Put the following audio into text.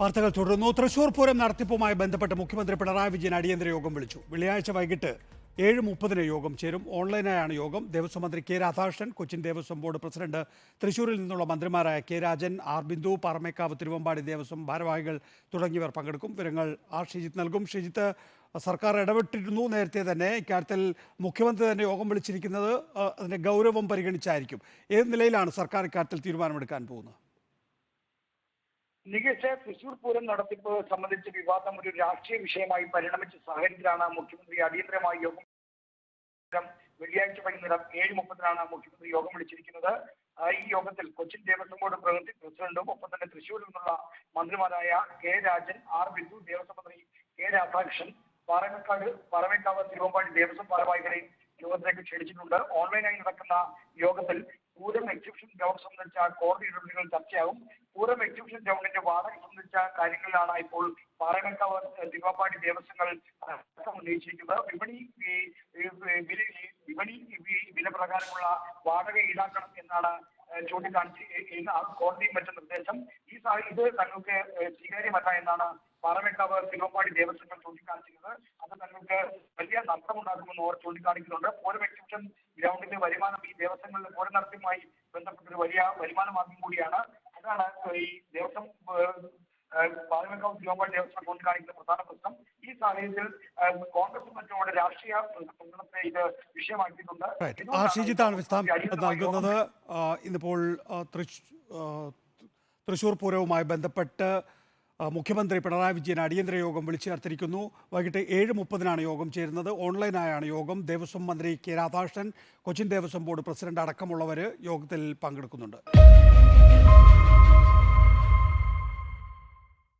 വാർത്തകൾ തുടരുന്നു. തൃശൂർ പൂരം നടത്തിപ്പുമായി ബന്ധപ്പെട്ട് മുഖ്യമന്ത്രി പിണറായി വിജയൻ അടിയന്തര യോഗം വിളിച്ചു. വെള്ളിയാഴ്ച വൈകിട്ട് ഏഴ് മുപ്പതിന് യോഗം ചേരും. ഓൺലൈനായാണ് യോഗം. ദേവസ്വം മന്ത്രി K Radhakrishnan Cochin Devaswom board president തൃശൂരിൽ നിന്നുള്ള മന്ത്രിമാരായ കെ രാജൻ ആർ ബിന്ദു പാറമേക്കാവ് തിരുവമ്പാടി ദേവസ്വം ഭാരവാഹികൾ തുടങ്ങിയവർ പങ്കെടുക്കും. വിവരങ്ങൾ ആർ ഷിജിത്ത് നൽകും. ഷിജിത്ത് സർക്കാർ ഇടപെട്ടിരുന്നു നേരത്തെ തന്നെ. ഇക്കാര്യത്തിൽ മുഖ്യമന്ത്രി തന്നെ യോഗം വിളിച്ചിരിക്കുന്നത് അതിന്റെ ഗൗരവം പരിഗണിച്ചായിരിക്കും. ഏത് നിലയിലാണ് സർക്കാർ ഇക്കാര്യത്തിൽ തീരുമാനമെടുക്കാൻ പോകുന്നത്? നികേഷ് തൃശൂർ പൂരം നടത്തിപ്പ് സംബന്ധിച്ച് വിവാദം ഒരു രാഷ്ട്രീയ വിഷയമായി പരിണമിച്ച സാഹചര്യത്തിലാണ് മുഖ്യമന്ത്രി അടിയന്തരമായി യോഗം വെള്ളിയാഴ്ച വൈകുന്നേരം ഏഴ് മുപ്പതിനാണ് മുഖ്യമന്ത്രി യോഗം വിളിച്ചിരിക്കുന്നത്. ഈ യോഗത്തിൽ കൊച്ചിൻ ദേവസ്വം ബോർഡ് പ്രതി പ്രസിഡന്റും ഒപ്പം തന്നെ തൃശൂരിൽ നിന്നുള്ള മന്ത്രിമാരായ കെ രാജൻ ആർ ബിന്ദു ദേവസ്വം മന്ത്രി കെ രാധാകൃഷ്ണൻ പാറമേക്കാട് പാറമേക്കാവ് തിരുവമ്പാടി ദേവസ്വം ഭാരവാഹികളെ യോഗത്തിലേക്ക് ക്ഷണിച്ചിട്ടുണ്ട്. ഓൺലൈനായി നടക്കുന്ന യോഗത്തിൽ പൂരം എക്സിബിഷൻ ഗ്രൗണ്ട് സംബന്ധിച്ച കോടതി ഇടപെടലുകൾ ചർച്ചയാകും. പൂരം എക്സിബിഷൻ ഗ്രൗണ്ടിന്റെ വാടക സംബന്ധിച്ച കാര്യങ്ങളിലാണ് ഇപ്പോൾ പാറമേക്കാവ് ദിവാപാടി ദേവസ്വങ്ങൾ ഉന്നയിച്ചിരിക്കുന്നത്. വിപണി വിപണി വില പ്രകാരമുള്ള വാടക ഈടാക്കണം എന്നാണ് ചൂണ്ടിക്കാണിച്ച് കോടതിയും മറ്റു നിർദ്ദേശം. ഈ ഇത് തങ്ങൾക്ക് സ്വീകാര്യമല്ല എന്നാണ് പാറമേക്കാവ് തിരുവമ്പാടി ദേവസ്വങ്ങൾ ചൂണ്ടിക്കാണിച്ചിരുന്നത് അത് തങ്ങൾക്ക് വലിയ നഷ്ടമുണ്ടാക്കുമെന്ന് അവർ ചൂണ്ടിക്കാണിക്കുന്നുണ്ട്. പൂരം എക്സിബിഷൻ ഗ്രൗണ്ടിന്റെ വരുമാനം ഈ ദേവസ്വങ്ങളിൽ പൂരം നടത്തിയുമായി ബന്ധപ്പെട്ട ഒരു വലിയ വരുമാന മാർഗം കൂടിയാണ്. അതാണ് ഈ ദേവസ്വം പാർലമെന്റ് പാറമേക്കാവ് തിരുവമ്പാടി ദേവസ്വം ചൂണ്ടിക്കാണിക്കുന്ന പ്രധാന പ്രശ്നം. ഈ സാഹചര്യത്തിൽ കോൺഗ്രസ് മറ്റുള്ള രാഷ്ട്രീയ പ്രകടനത്തെ ഇത് വിഷയമാക്കിയിട്ടുണ്ട്. വിശദാംശം നൽകുന്നത്? ഇന്നിപ്പോൾ തൃശ്- തൃശൂർ പൂരവുമായി ബന്ധപ്പെട്ട് മുഖ്യമന്ത്രി പിണറായി വിജയൻ അടിയന്തര യോഗം വിളിച്ചു ചേർത്തിരിക്കുന്നു. വൈകിട്ട് ഏഴ് മുപ്പതിനാണ് യോഗം ചേരുന്നത്. ഓൺലൈനായാണ് യോഗം. ദേവസ്വം മന്ത്രി K Radhakrishnan Cochin Devaswom board president അടക്കമുള്ളവർ യോഗത്തിൽ പങ്കെടുക്കുന്നുണ്ട്.